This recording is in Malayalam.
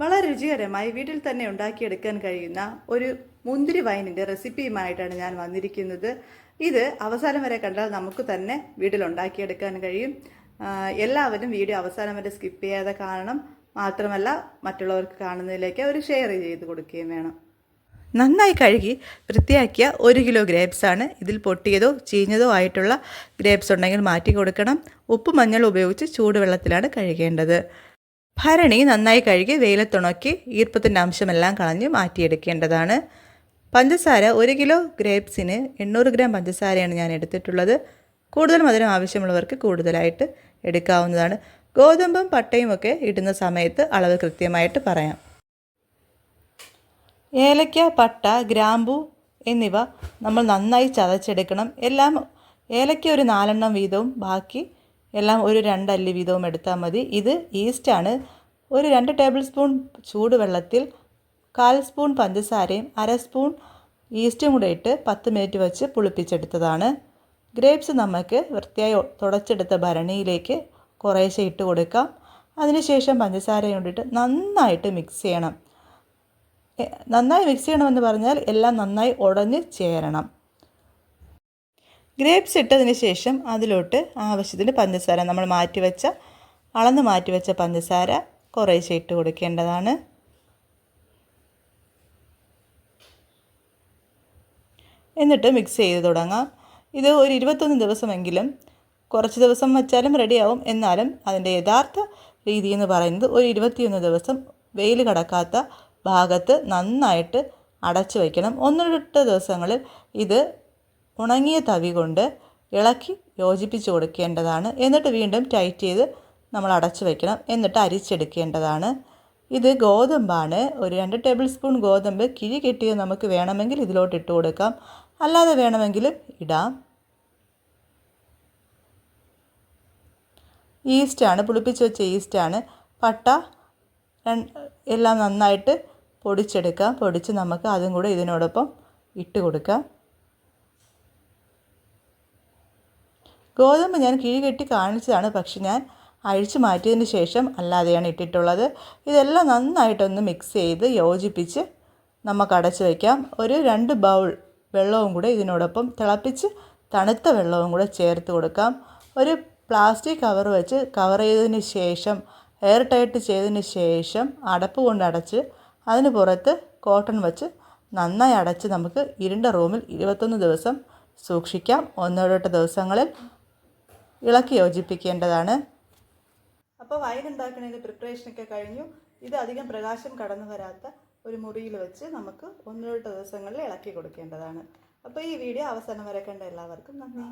വളരെ രുചികരമായി വീട്ടിൽ തന്നെ ഉണ്ടാക്കിയെടുക്കാൻ കഴിയുന്ന ഒരു മുന്തിരി വൈനിന്റെ റെസിപ്പിയുമായിട്ടാണ് ഞാൻ വന്നിരിക്കുന്നത്. ഇത് അവസാനം വരെ കണ്ടാൽ നമുക്ക് തന്നെ വീട്ടിൽ ഉണ്ടാക്കിയെടുക്കാൻ കഴിയും. എല്ലാവരും വീഡിയോ അവസാനം വരെ സ്കിപ്പ് ചെയ്യാതെ കാണണം. മാത്രമല്ല മറ്റുള്ളവർക്ക് കാണുന്നതിലേക്ക് അവർ ഷെയർ ചെയ്ത് കൊടുക്കുകയും വേണം. നന്നായി കഴുകി വൃത്തിയാക്കിയ ഒരു കിലോ ഗ്രേപ്സ് ആണ് ഇതിൽ പൊട്ടിയതോ ചീഞ്ഞതോ ആയിട്ടുള്ള ഗ്രേപ്സ് ഉണ്ടെങ്കിൽ മാറ്റി കൊടുക്കണം. ഉപ്പ് മഞ്ഞൾ ഉപയോഗിച്ച് ചൂടുവെള്ളത്തിലാണ് കഴുകേണ്ടത്. ഭരണി നന്നായി കഴുകി വെയിലത്തുണക്കി ഈർപ്പത്തിന്റെ അംശമെല്ലാം കളഞ്ഞ് മാറ്റിയെടുക്കേണ്ടതാണ്. പഞ്ചസാര ഒരു കിലോ ഗ്രേപ്സിന് എണ്ണൂറ് ഗ്രാം പഞ്ചസാരയാണ് ഞാൻ എടുത്തിട്ടുള്ളത്. കൂടുതൽ മധുരം ആവശ്യമുള്ളവർക്ക് കൂടുതലായിട്ട് എടുക്കാവുന്നതാണ്. ഗോതമ്പും പട്ടയും ഒക്കെ ഇടുന്ന സമയത്ത് അളവ് കൃത്യമായിട്ട് പറയാം. ഏലക്ക പട്ട ഗ്രാമ്പു എന്നിവ നമ്മൾ നന്നായി ചതച്ചെടുക്കണം. എല്ലാം ഏലക്ക ഒരു നാലെണ്ണം വീതവും ബാക്കി എല്ലാം ഒരു രണ്ടല്ലി വീതവും എടുത്താൽ മതി. ഇത് ഈസ്റ്റാണ് ഒരു രണ്ട് ടേബിൾ സ്പൂൺ ചൂടുവെള്ളത്തിൽ കാൽ സ്പൂൺ പഞ്ചസാരയും അര സ്പൂൺ ഈസ്റ്റും കൂടെ ഇട്ട് പത്ത് മിനിറ്റ് വെച്ച് പുളിപ്പിച്ചെടുത്തതാണ്. ഗ്രേപ്സ് നമുക്ക് വൃത്തിയായി തുടച്ചെടുത്ത ഭരണിയിലേക്ക് കുറേശ്ശെ ഇട്ട് കൊടുക്കാം. അതിനുശേഷം പഞ്ചസാരയും കൊണ്ടിട്ട് നന്നായിട്ട് മിക്സ് ചെയ്യണം. നന്നായി മിക്സ് ചെയ്യണമെന്ന് പറഞ്ഞാൽ എല്ലാം നന്നായി ഉടഞ്ഞ് ചേരണം. ഗ്രേപ്സ് ഇട്ടതിന് ശേഷം അതിലോട്ട് ആവശ്യത്തിന് പഞ്ചസാര. നമ്മൾ മാറ്റിവെച്ച അളന്ന് മാറ്റിവെച്ച പഞ്ചസാര കുറേശ്ശെ ഇട്ട് കൊടുക്കേണ്ടതാണ്. എന്നിട്ട് മിക്സ് ചെയ്ത് തുടങ്ങാം. ഇത് ഒരു ഇരുപത്തൊന്ന് ദിവസമെങ്കിലും കുറച്ച് ദിവസം വെച്ചാലും റെഡിയാവും എന്നാലും അതിന്റെ യഥാർത്ഥ രീതി എന്ന് പറയുന്നത് ഒരു ഇരുപത്തിയൊന്ന് ദിവസം വെയിൽ കടക്കാത്ത ഭാഗത്ത് നന്നായിട്ട് അടച്ചു വയ്ക്കണം ഒന്നിട്ട് ദിവസങ്ങളിൽ ഇത് ഉണങ്ങിയ തവി കൊണ്ട് ഇളക്കി യോജിപ്പിച്ച് കൊടുക്കേണ്ടതാണ്. എന്നിട്ട് വീണ്ടും ടൈറ്റ് ചെയ്ത് നമ്മൾ അടച്ചു വയ്ക്കണം എന്നിട്ട് അരിച്ചെടുക്കേണ്ടതാണ്. ഇത് ഗോതമ്പാണ്. ഒരു രണ്ട് ടേബിൾ സ്പൂൺ ഗോതമ്പ് കിഴി കെട്ടിയത് നമുക്ക് വേണമെങ്കിൽ ഇതിലോട്ട് ഇട്ട് കൊടുക്കാം. അല്ലാതെ വേണമെങ്കിലും ഇടാം. ഈസ്റ്റാണ് പുളിപ്പിച്ച് വെച്ച ഈസ്റ്റാണ് പട്ട എല്ലാം നന്നായിട്ട് പൊടിച്ചെടുക്കാം. പൊടിച്ച് നമുക്ക് അതും കൂടെ ഇതിനോടൊപ്പം ഇട്ട് കൊടുക്കാം. ഗോതമ്പ് ഞാൻ കിഴികെട്ടി കാണിച്ചതാണ് പക്ഷെ ഞാൻ അഴിച്ചു മാറ്റിയതിന് ശേഷം അല്ലാതെയാണ് ഇട്ടിട്ടുള്ളത്. ഇതെല്ലാം നന്നായിട്ടൊന്ന് മിക്സ് ചെയ്ത് യോജിപ്പിച്ച് നമുക്ക് അടച്ചു വയ്ക്കാം ഒരു രണ്ട് ബൗൾ വെള്ളവും കൂടെ ഇതിനോടൊപ്പം തിളപ്പിച്ച് തണുത്ത വെള്ളവും കൂടെ ചേർത്ത് കൊടുക്കാം. ഒരു പ്ലാസ്റ്റിക് കവർ വെച്ച് കവർ ചെയ്തതിന് ശേഷം എയർ ടൈറ്റ് ചെയ്തതിന് ശേഷം അടപ്പ് കൊണ്ട് അടച്ച് അതിന് പുറത്ത് കോട്ടൺ വെച്ച് നന്നായി അടച്ച് നമുക്ക് ഇരുണ്ട റൂമിൽ ഇരുപത്തൊന്ന് ദിവസം സൂക്ഷിക്കാം. ഒന്നോടെട്ട് ദിവസങ്ങളിൽ ഇളക്കി യോജിപ്പിക്കേണ്ടതാണ്. അപ്പോൾ വൈൻ ഉണ്ടാക്കുന്നതിന്റെ പ്രിപ്പറേഷനൊക്കെ കഴിഞ്ഞു. ഇത് അധികം പ്രകാശം കടന്നു വരാത്ത ഒരു മുറിയിൽ വെച്ച് നമുക്ക് ഒന്നോട്ട് ദിവസങ്ങളിൽ ഇളക്കി കൊടുക്കേണ്ടതാണ്. അപ്പോൾ ഈ വീഡിയോ അവസാനം വരെ കണ്ട എല്ലാവർക്കും നന്ദി.